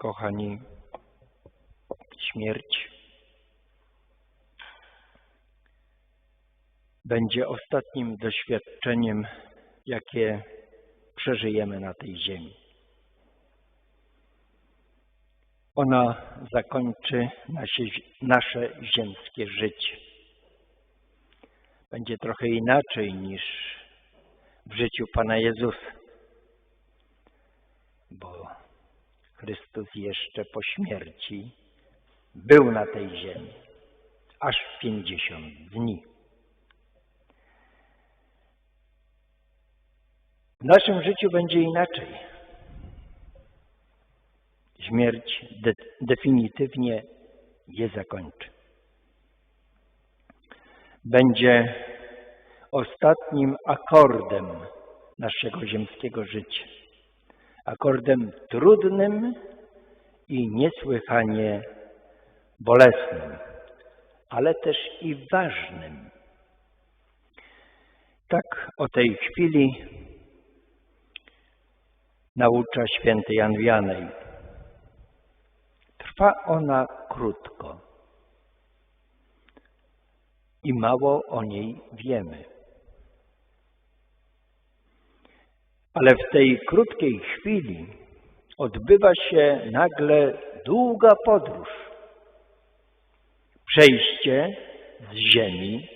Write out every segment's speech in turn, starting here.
Kochani, śmierć będzie ostatnim doświadczeniem, jakie przeżyjemy na tej ziemi. Ona zakończy nasze, nasze ziemskie życie. Będzie trochę inaczej niż w życiu Pana Jezusa, bo Chrystus jeszcze po śmierci był na tej ziemi aż w pięćdziesiąt dni. W naszym życiu będzie inaczej. Śmierć de definitywnie je zakończy. Będzie ostatnim akordem naszego ziemskiego życia. Akordem trudnym i niesłychanie bolesnym, ale też i ważnym. Tak o tej chwili naucza święty Jan Wianej. Trwa ona krótko i mało o niej wiemy. Ale w tej krótkiej chwili odbywa się nagle długa podróż. Przejście z ziemi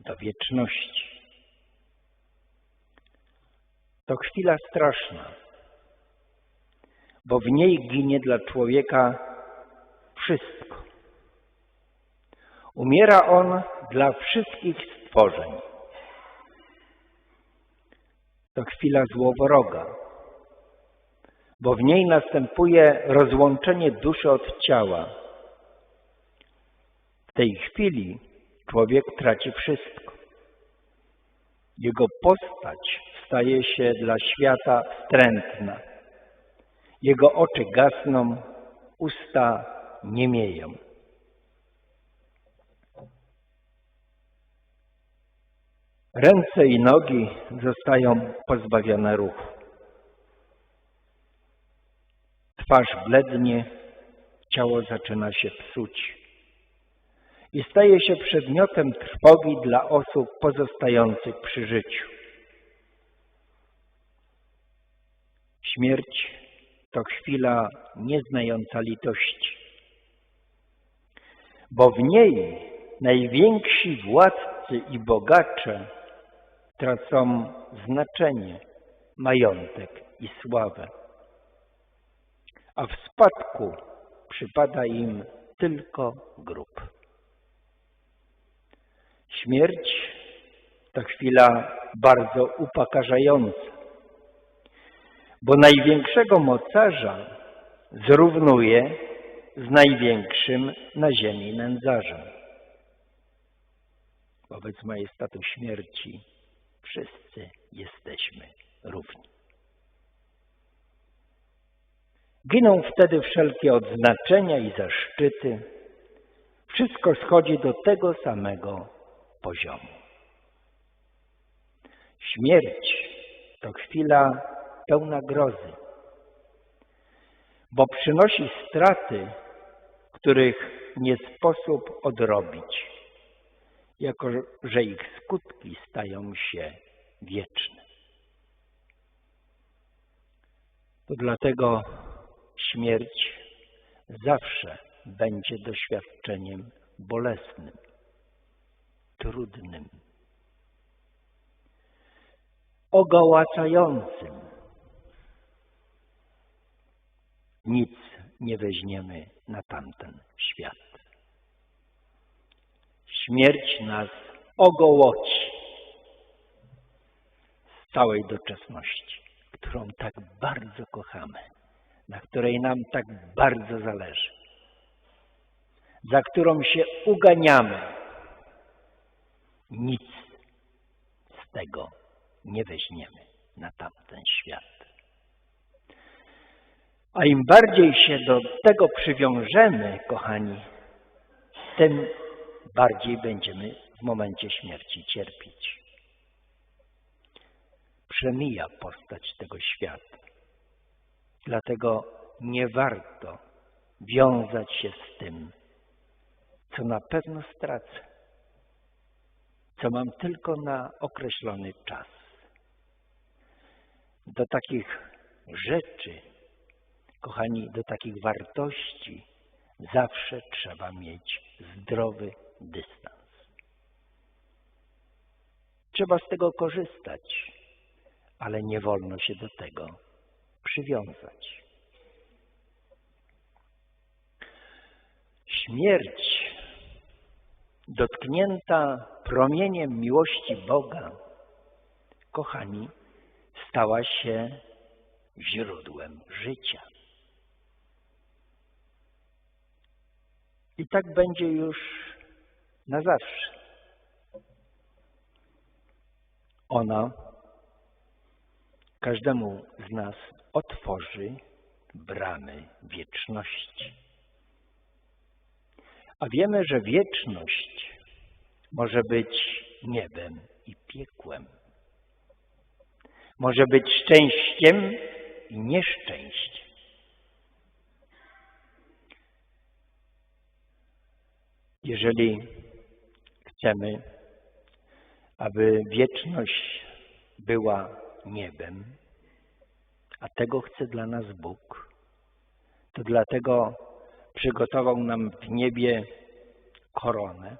do wieczności. To chwila straszna, bo w niej ginie dla człowieka wszystko. Umiera on dla wszystkich stworzeń. To chwila złowroga, bo w niej następuje rozłączenie duszy od ciała. W tej chwili człowiek traci wszystko. Jego postać staje się dla świata wstrętna. Jego oczy gasną, usta niemieją. Ręce i nogi zostają pozbawione ruchu. Twarz blednie, ciało zaczyna się psuć i staje się przedmiotem trwogi dla osób pozostających przy życiu. Śmierć to chwila nieznająca litości, bo w niej najwięksi władcy i bogacze tracą znaczenie, majątek i sławę, a w spadku przypada im tylko grób. Śmierć to chwila bardzo upokarzająca, bo największego mocarza zrównuje z największym na ziemi nędzarzem. Wobec majestatu śmierci wszyscy jesteśmy równi. Giną wtedy wszelkie odznaczenia i zaszczyty. Wszystko schodzi do tego samego poziomu. Śmierć to chwila pełna grozy, bo przynosi straty, których nie sposób odrobić, jako że ich skutki stają się wieczne. To dlatego śmierć zawsze będzie doświadczeniem bolesnym, trudnym, ogołacającym. Nic nie weźmiemy na tamten świat. Śmierć nas ogołoci z całej doczesności, którą tak bardzo kochamy, na której nam tak bardzo zależy, za którą się uganiamy. Nic z tego nie weźmiemy na tamten świat. A im bardziej się do tego przywiążemy, kochani, tym bardziej będziemy w momencie śmierci cierpieć. Przemija postać tego świata. Dlatego nie warto wiązać się z tym, co na pewno stracę, co mam tylko na określony czas. Do takich rzeczy, kochani, do takich wartości zawsze trzeba mieć zdrowy dystans. Trzeba z tego korzystać, ale nie wolno się do tego przywiązać. Śmierć dotknięta promieniem miłości Boga, kochani, stała się źródłem życia. I tak będzie już na zawsze. Ona każdemu z nas otworzy bramy wieczności. A wiemy, że wieczność może być niebem i piekłem. Może być szczęściem i nieszczęściem. Jeżeli chcemy, aby wieczność była niebem, a tego chce dla nas Bóg, to dlatego przygotował nam w niebie koronę.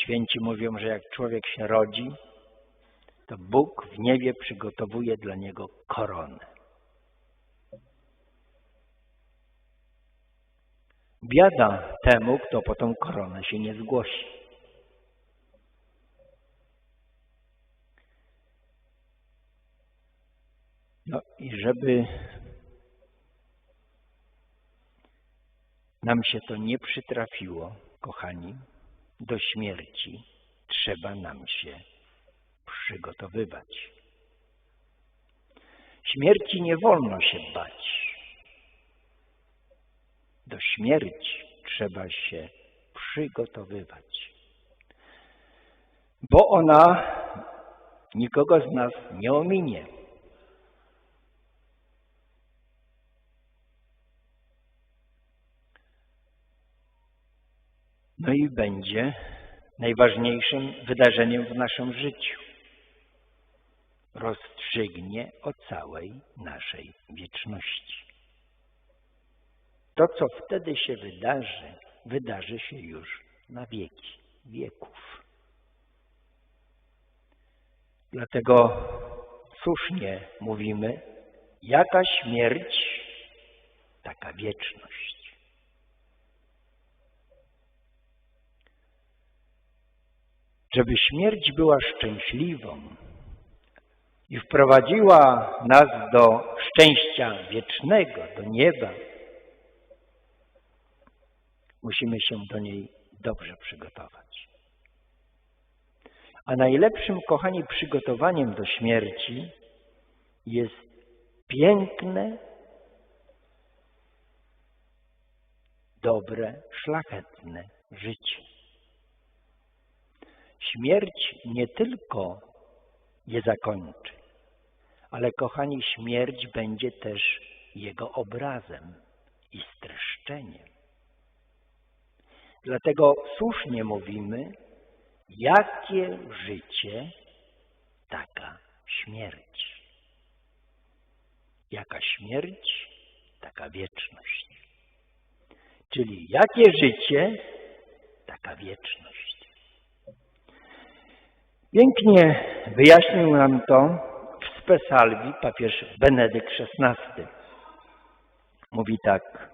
Święci mówią, że jak człowiek się rodzi, to Bóg w niebie przygotowuje dla niego koronę. Biada temu, kto po tą koronę się nie zgłosi. No i żeby nam się to nie przytrafiło, kochani, do śmierci trzeba nam się przygotowywać. Śmierci nie wolno się bać. Do śmierci trzeba się przygotowywać, bo ona nikogo z nas nie ominie. No i będzie najważniejszym wydarzeniem w naszym życiu. Rozstrzygnie o całej naszej wieczności. To, co wtedy się wydarzy, wydarzy się już na wieki wieków. Dlatego słusznie mówimy, jaka śmierć, taka wieczność. Żeby śmierć była szczęśliwą i wprowadziła nas do szczęścia wiecznego, do nieba, musimy się do niej dobrze przygotować. A najlepszym, kochani, przygotowaniem do śmierci jest piękne, dobre, szlachetne życie. Śmierć nie tylko je zakończy, ale kochani, śmierć będzie też jego obrazem i streszczeniem. Dlatego słusznie mówimy, jakie życie, taka śmierć. Jaka śmierć, taka wieczność. Czyli jakie życie, taka wieczność. Pięknie wyjaśnił nam to w Spesalwi papież Benedykt XVI. Mówi tak.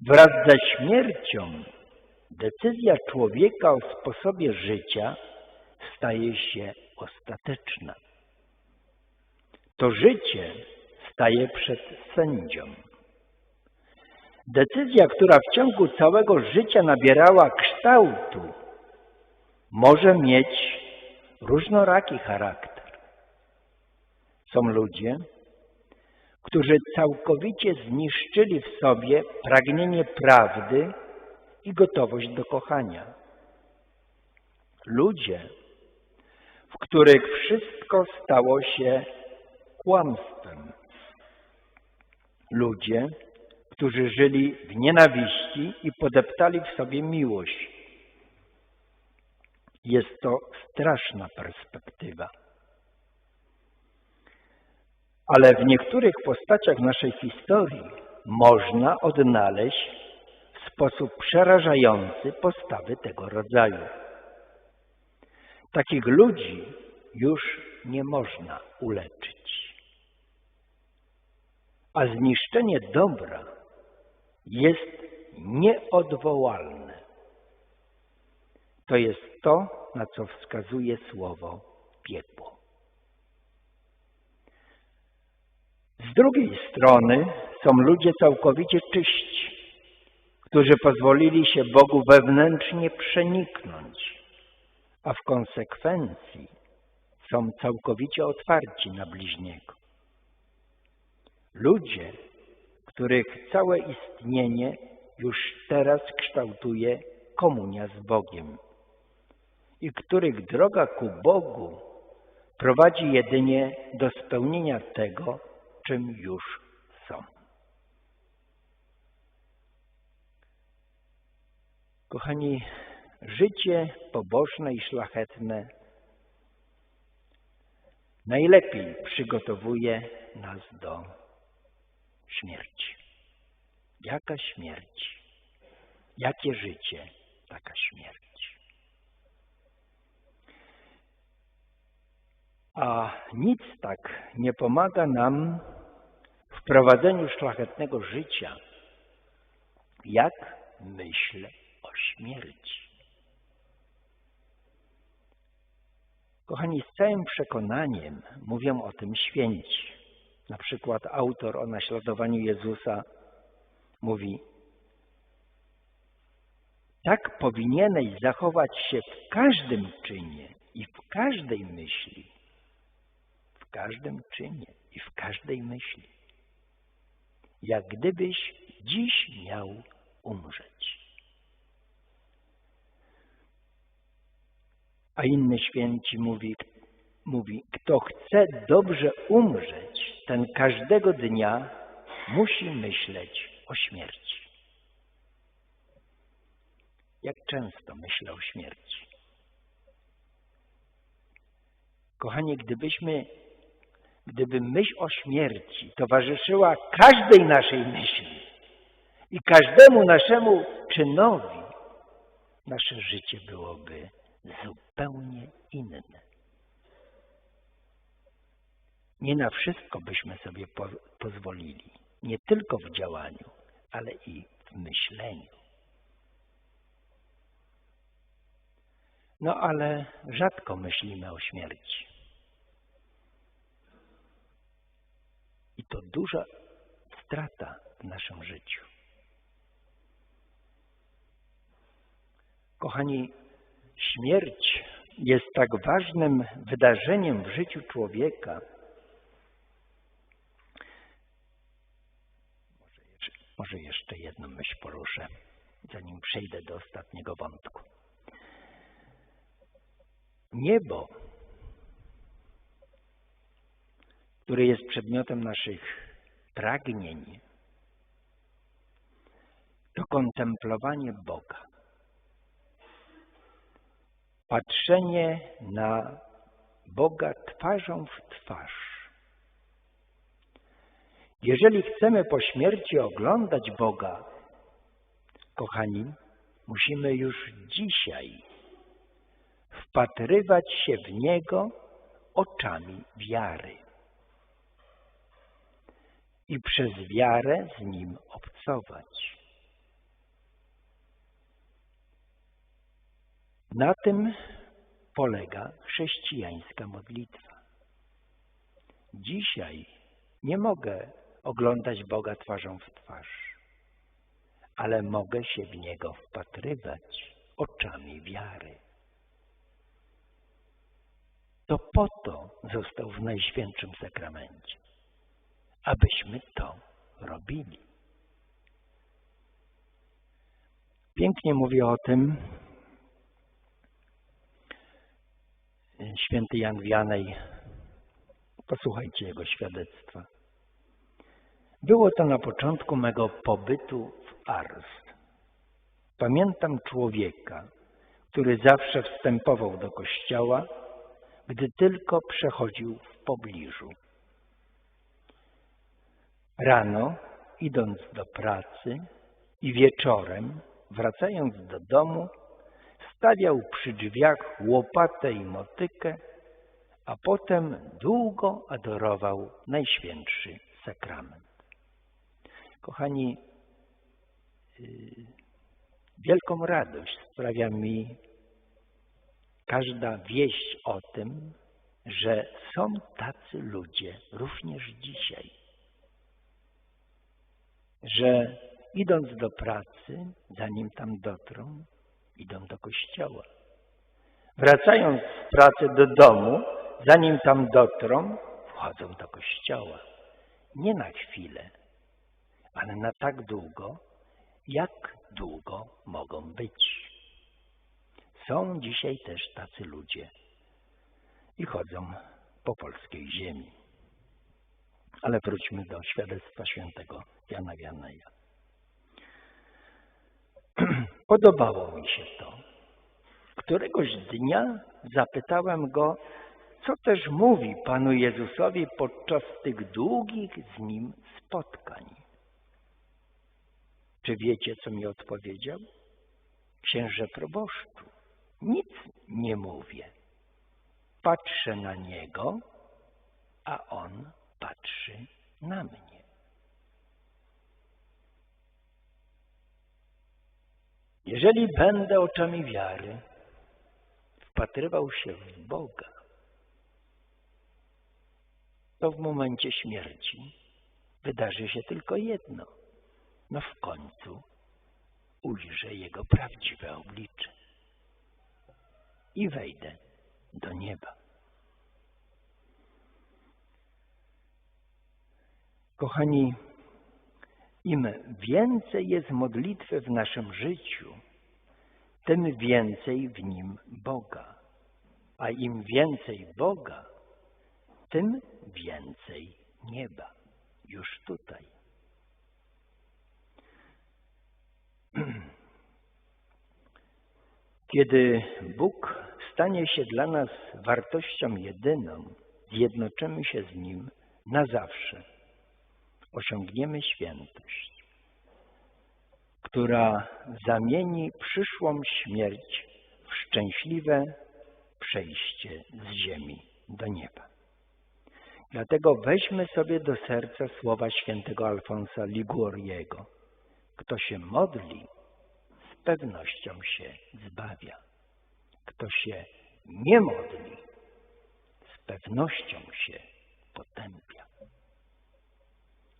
Wraz ze śmiercią decyzja człowieka o sposobie życia staje się ostateczna. To życie staje przed sędzią. Decyzja, która w ciągu całego życia nabierała kształtu, może mieć różnoraki charakter. Są ludzie, którzy całkowicie zniszczyli w sobie pragnienie prawdy i gotowość do kochania. Ludzie, w których wszystko stało się kłamstwem, ludzie, którzy żyli w nienawiści i podeptali w sobie miłość. Jest to straszna perspektywa. Ale w niektórych postaciach naszej historii można odnaleźć sposób przerażający postawy tego rodzaju. Takich ludzi już nie można uleczyć. A zniszczenie dobra jest nieodwołalne. To jest to, na co wskazuje słowo piekło. Z drugiej strony są ludzie całkowicie czyści, którzy pozwolili się Bogu wewnętrznie przeniknąć, a w konsekwencji są całkowicie otwarci na bliźniego. Ludzie, których całe istnienie już teraz kształtuje komunia z Bogiem i których droga ku Bogu prowadzi jedynie do spełnienia tego, czym już są. Kochani, życie pobożne i szlachetne najlepiej przygotowuje nas do śmierci. Jaka śmierć? Jakie życie? Taka śmierć. A nic tak nie pomaga nam w prowadzeniu szlachetnego życia, jak myśl śmierci. Kochani, z całym przekonaniem mówią o tym święci. Na przykład autor o naśladowaniu Jezusa mówi: Tak powinieneś zachować się w każdym czynie i w każdej myśli, w każdym czynie i w każdej myśli, jak gdybyś dziś miał umrzeć. A inny święci mówi, mówi, kto chce dobrze umrzeć, ten każdego dnia musi myśleć o śmierci. Jak często myślę o śmierci? Kochani, gdybyśmy, gdyby myśl o śmierci towarzyszyła każdej naszej myśli i każdemu naszemu czynowi, nasze życie byłoby zupełnie inne. Nie na wszystko byśmy sobie po, pozwolili, nie tylko w działaniu, ale i w myśleniu. No ale rzadko myślimy o śmierci. I to duża strata w naszym życiu. Kochani, śmierć jest tak ważnym wydarzeniem w życiu człowieka, Może jeszcze jedną myśl poruszę, zanim przejdę do ostatniego wątku. Niebo, które jest przedmiotem naszych pragnień, to kontemplowanie Boga. Patrzenie na Boga twarzą w twarz jeżeli chcemy po śmierci oglądać Boga, kochani, musimy już dzisiaj wpatrywać się w Niego oczami wiary i przez wiarę z Nim obcować. Na tym polega chrześcijańska modlitwa. Dzisiaj nie mogę oglądać Boga twarzą w twarz, ale mogę się w Niego wpatrywać oczami wiary. To po to został w Najświętszym Sakramencie, abyśmy to robili. Pięknie mówi o tym święty Jan Wianej. Posłuchajcie jego świadectwa. Było to na początku mego pobytu w Ars. Pamiętam człowieka, który zawsze wstępował do kościoła, gdy tylko przechodził w pobliżu. Rano, idąc do pracy i wieczorem, wracając do domu, stawiał przy drzwiach łopatę i motykę, a potem długo adorował Najświętszy Sakrament. Kochani, yy, wielką radość sprawia mi każda wieść o tym, że są tacy ludzie również dzisiaj. Że idąc do pracy, zanim tam dotrą, idą do kościoła. Wracając z pracy do domu, zanim tam dotrą, wchodzą do kościoła. Nie na chwilę, ale na tak długo, jak długo mogą być. Są dzisiaj też tacy ludzie i chodzą po polskiej ziemi. Ale wróćmy do świadectwa świętego Jana Wianeja. Podobało mi się to. Któregoś dnia zapytałem go, co też mówi Panu Jezusowi podczas tych długich z Nim spotkań. Czy wiecie, co mi odpowiedział? Księże proboszczu, nic nie mówię. Patrzę na Niego, a On patrzy na mnie. Jeżeli będę oczami wiary wpatrywał się w Boga, to w momencie śmierci wydarzy się tylko jedno. No w końcu ujrzę Jego prawdziwe oblicze i wejdę do nieba. Kochani, im więcej jest modlitwy w naszym życiu, tym więcej w nim Boga. A im więcej Boga, tym więcej nieba. Już tutaj. Kiedy Bóg stanie się dla nas wartością jedyną, zjednoczymy się z Nim na zawsze osiągniemy świętość, która zamieni przyszłą śmierć w szczęśliwe przejście z ziemi do nieba. Dlatego weźmy sobie do serca słowa świętego Alfonsa Liguriego. Kto się modli, z pewnością się zbawia. Kto się nie modli, z pewnością się potępia.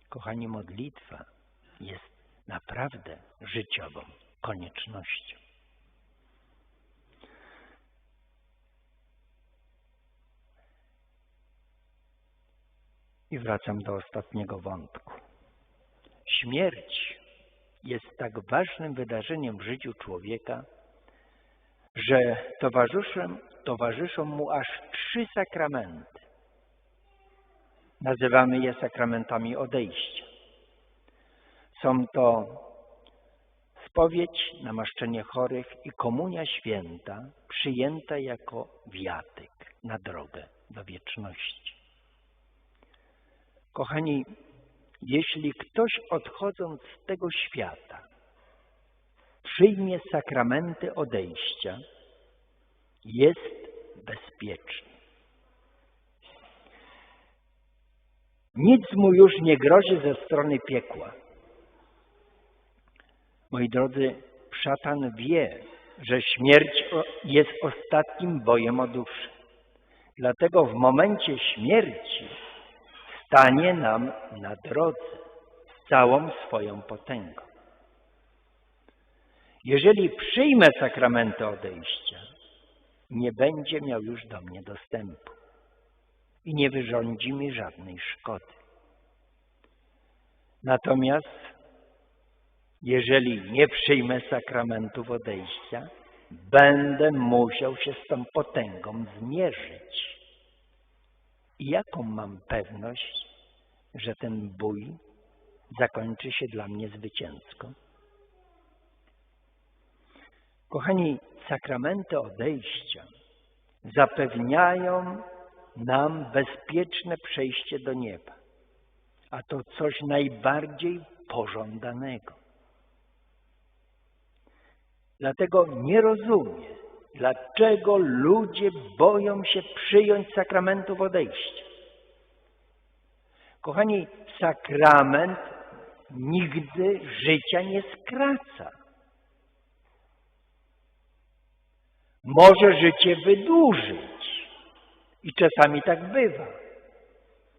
Kochani, modlitwa jest naprawdę życiową koniecznością. I wracam do ostatniego wątku. Śmierć jest tak ważnym wydarzeniem w życiu człowieka, że towarzyszą, mu aż trzy sakramenty. Nazywamy je sakramentami odejścia. Są to spowiedź, namaszczenie chorych i komunia święta przyjęta jako wiatyk na drogę do wieczności. Kochani, jeśli ktoś odchodząc z tego świata przyjmie sakramenty odejścia, jest bezpieczny. Nic mu już nie grozi ze strony piekła. Moi drodzy, szatan wie, że śmierć jest ostatnim bojem o duszę. Dlatego w momencie śmierci stanie nam na drodze z całą swoją potęgą. Jeżeli przyjmę sakramenty odejścia, nie będzie miał już do mnie dostępu i nie wyrządzi mi żadnej szkody. Natomiast jeżeli nie przyjmę sakramentów odejścia, będę musiał się z tą potęgą zmierzyć. I jaką mam pewność, że ten bój zakończy się dla mnie zwycięsko. Kochani, sakramenty odejścia zapewniają nam bezpieczne przejście do nieba, a to coś najbardziej pożądanego. Dlatego nie rozumiem, dlaczego ludzie boją się przyjąć sakramentów odejścia. Kochani, sakrament nigdy życia nie skraca. Może życie wydłużyć i czasami tak bywa,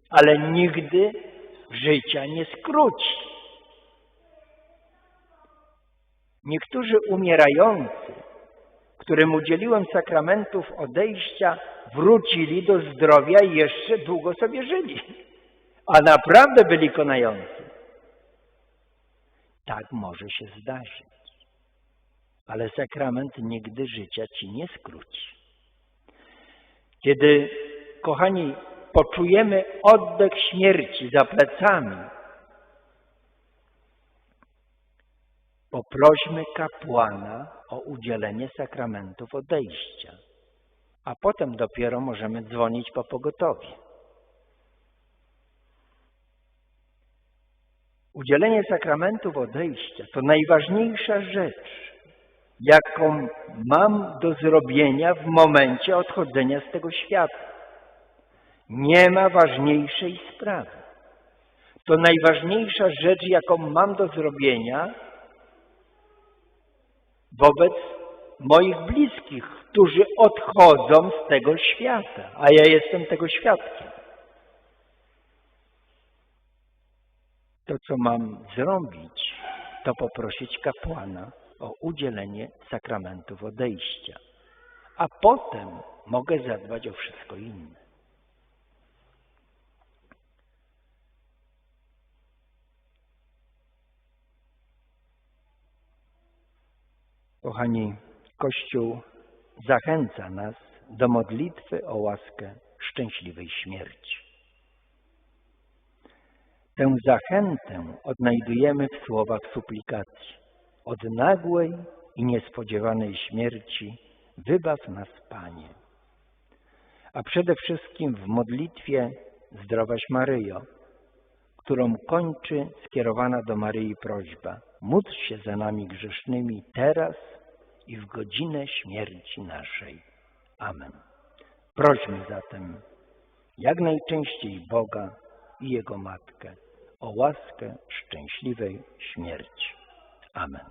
ale nigdy życia nie skróci. Niektórzy umierający, którym udzieliłem sakramentów odejścia, wrócili do zdrowia i jeszcze długo sobie żyli, a naprawdę byli konający. Tak może się zdarzyć, ale sakrament nigdy życia ci nie skróci. Kiedy, kochani, poczujemy oddech śmierci za plecami, poprośmy kapłana o udzielenie sakramentów odejścia, a potem dopiero możemy dzwonić po pogotowie. Udzielenie sakramentów odejścia to najważniejsza rzecz, jaką mam do zrobienia w momencie odchodzenia z tego świata. Nie ma ważniejszej sprawy. To najważniejsza rzecz, jaką mam do zrobienia wobec moich bliskich, którzy odchodzą z tego świata, a ja jestem tego świadkiem. To, co mam zrobić, to poprosić kapłana o udzielenie sakramentów odejścia, a potem mogę zadbać o wszystko inne. Kochani, Kościół zachęca nas do modlitwy o łaskę szczęśliwej śmierci. Tę zachętę odnajdujemy w słowach suplikacji. Od nagłej i niespodziewanej śmierci wybaw nas, Panie. A przede wszystkim w modlitwie Zdrowaś Maryjo, którą kończy skierowana do Maryi prośba. Módl się za nami grzesznymi teraz i w godzinę śmierci naszej. Amen. Prośmy zatem jak najczęściej Boga i Jego Matkę o łaskę szczęśliwej śmierci. Amen.